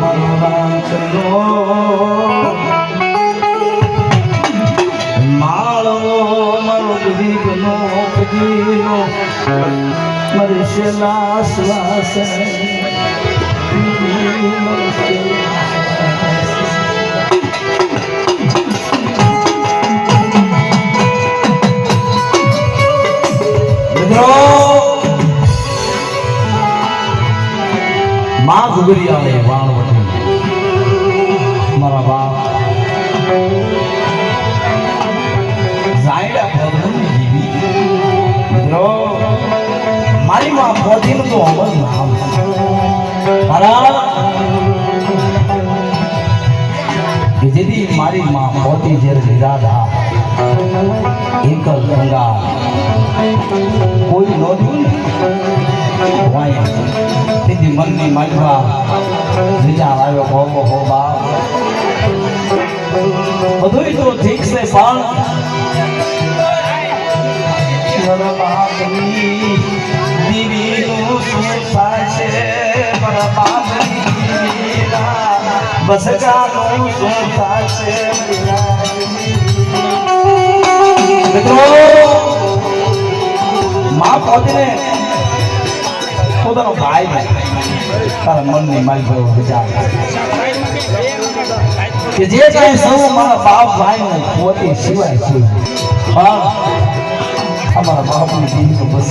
મારો રામચંદ્રો માળો મારો ગરીબનો કદીનો મારી શ્વાસ માં ગુગરી આવે વાણવટી મારા બાપ. જાયડા ભગવાન જીવી. મારી માં પોતીનું તો અમર નામ કે જેથી મારી માં પોતી જેર નિરાધા એક ગંગા. કોઈ નોંધ્યું ને વાય. તેથી મનની માલવા બીજા આવ્યો હો હો બાપ. બધુંય તો ઠીક છે પણ દીવીનું શું મારા બાપની શું છે મિત્રો માં પોતીને પોતાનો ભાઈ તારા મનની મારી વિચાર કે જે કાંઈ સૌ મારા બાપ ભાઈ ને પોતે સિવાય છે. પણ અમારા બાપની તો બસ.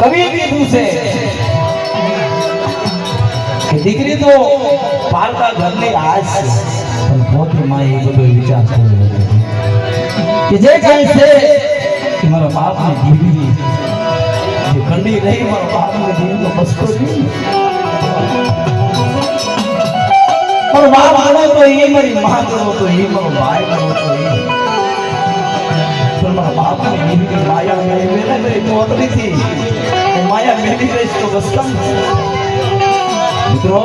કવિએ કીધું છે કે દીકરી તો પાલતા ઘરની આજ છે પણ પોતે માં એ બધો વિચાર કર્યો કે જે કાંઈ છે મારા બાપની દીકરી જે કંડી રહી મારા બાપની દીકરી તો બસતો નહીં પણ બાપ ગણો તો એ મારી માં ગણો તો એ મારો ભાઈ ગણો તો એ પણ મારા બાપની દીકરી માયા મેળવી ને મેરી પોતરીથી હું માયા મેળવી રહીશ તો બસ કમ મિત્રો